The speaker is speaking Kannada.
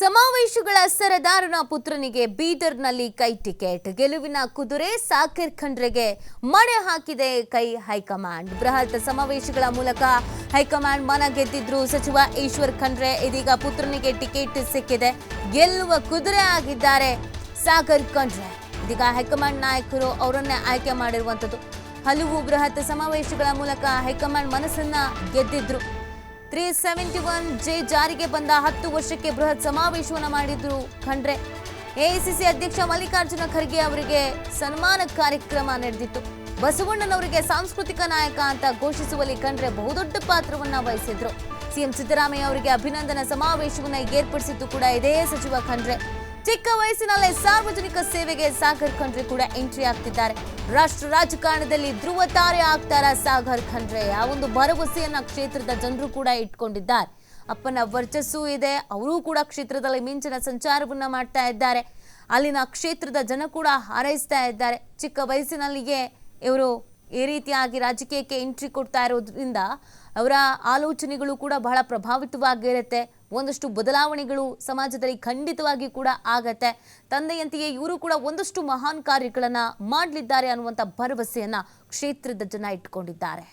ಸಮಾವೇಶಗಳ ಸರದಾರನ ಪುತ್ರನಿಗೆ ಬೀದರ್ನಲ್ಲಿ ಕೈ ಟಿಕೆಟ್, ಗೆಲುವಿನ ಕುದುರೆ ಸಾಕಿರ್ ಖಂಡ್ರೆಗೆ ಮಣೆ ಹಾಕಿದೆ ಕೈ ಹೈಕಮಾಂಡ್. ಬೃಹತ್ ಸಮಾವೇಶಗಳ ಮೂಲಕ ಹೈಕಮಾಂಡ್ ಮನ ಗೆದ್ದಿದ್ರು ಸಚಿವ ಈಶ್ವರ್ ಖಂಡ್ರೆ. ಇದೀಗ ಪುತ್ರನಿಗೆ ಟಿಕೆಟ್ ಸಿಕ್ಕಿದೆ, ಗೆಲ್ಲುವ ಕುದುರೆ ಆಗಿದ್ದಾರೆ ಸಾಗರ್ ಖಂಡ್ರೆ. ಇದೀಗ ಹೈಕಮಾಂಡ್ ನಾಯಕರು ಅವರನ್ನೇ ಆಯ್ಕೆ ಮಾಡಿರುವಂಥದ್ದು. ಹಲವು ಬೃಹತ್ ಸಮಾವೇಶಗಳ ಮೂಲಕ ಹೈಕಮಾಂಡ್ ಮನಸ್ಸನ್ನ ಗೆದ್ದಿದ್ರು. ತ್ರೀ ಸೆವೆಂಟಿ ಒನ್ ಜೆ ಜಾರಿಗೆ ಬಂದ ಹತ್ತು ವರ್ಷಕ್ಕೆ ಬೃಹತ್ ಸಮಾವೇಶವನ್ನು ಮಾಡಿದ್ರು ಖಂಡ್ರೆ. ಎಐಸಿಸಿ ಅಧ್ಯಕ್ಷ ಮಲ್ಲಿಕಾರ್ಜುನ ಖರ್ಗೆ ಅವರಿಗೆ ಸನ್ಮಾನ ಕಾರ್ಯಕ್ರಮ ನಡೆದಿತ್ತು. ಬಸವಣ್ಣನವರಿಗೆ ಸಾಂಸ್ಕೃತಿಕ ನಾಯಕ ಅಂತ ಘೋಷಿಸುವಲ್ಲಿ ಖಂಡ್ರೆ ಬಹುದೊಡ್ಡ ಪಾತ್ರವನ್ನ ವಹಿಸಿದ್ರು. ಸಿಎಂ ಸಿದ್ದರಾಮಯ್ಯ ಅವರಿಗೆ ಅಭಿನಂದನಾ ಸಮಾವೇಶವನ್ನು ಏರ್ಪಡಿಸಿದ್ದು ಕೂಡ ಇದೇ ಸಚಿವ ಖಂಡ್ರೆ. ಚಿಕ್ಕ ವಯಸ್ಸಿನಲ್ಲೇ ಸಾರ್ವಜನಿಕ ಸೇವೆಗೆ ಸಾಗರ್ ಖಂಡ್ರೆ ಕೂಡ ಎಂಟ್ರಿ ಆಗ್ತಿದ್ದಾರೆ. ರಾಷ್ಟ್ರ ರಾಜಕಾರಣದಲ್ಲಿ ಧ್ರುವ ತಾರೆ ಆಗ್ತಾರ ಸಾಗರ್ ಖಂಡ್ರೆ? ಆ ಒಂದು ಭರವಸೆಯನ್ನ ಕ್ಷೇತ್ರದ ಜನರು ಕೂಡ ಇಟ್ಕೊಂಡಿದ್ದಾರೆ. ಅಪ್ಪನ ವರ್ಚಸ್ಸು ಇದೆ, ಅವರೂ ಕೂಡ ಕ್ಷೇತ್ರದಲ್ಲಿ ಮಿಂಚಿನ ಸಂಚಾರವನ್ನ ಮಾಡ್ತಾ ಇದ್ದಾರೆ. ಅಲ್ಲಿನ ಕ್ಷೇತ್ರದ ಜನ ಕೂಡ ಹಾರೈಸ್ತಾ ಇದ್ದಾರೆ. ಚಿಕ್ಕ ವಯಸ್ಸಿನಲ್ಲಿಯೇ ಇವರು ಈ ರೀತಿಯಾಗಿ ರಾಜಕೀಯಕ್ಕೆ ಎಂಟ್ರಿ ಕೊಡ್ತಾ ಇರೋದ್ರಿಂದ ಅವರ ಆಲೋಚನೆಗಳು ಕೂಡ ಬಹಳ ಪ್ರಭಾವಿತವಾಗಿರುತ್ತೆ. ಒಂದಷ್ಟು ಬದಲಾವಣೆಗಳು ಸಮಾಜದಲ್ಲಿ ಖಂಡಿತವಾಗಿ ಕೂಡ ಆಗತ್ತೆ. ತಂದೆಯಂತೆಯೇ ಇವರು ಕೂಡ ಒಂದಷ್ಟು ಮಹಾನ್ ಕಾರ್ಯಗಳನ್ನು ಮಾಡಲಿದ್ದಾರೆ ಅನ್ನುವಂಥ ಭರವಸೆಯನ್ನ ಕ್ಷೇತ್ರದ ಜನ ಇಟ್ಕೊಂಡಿದ್ದಾರೆ.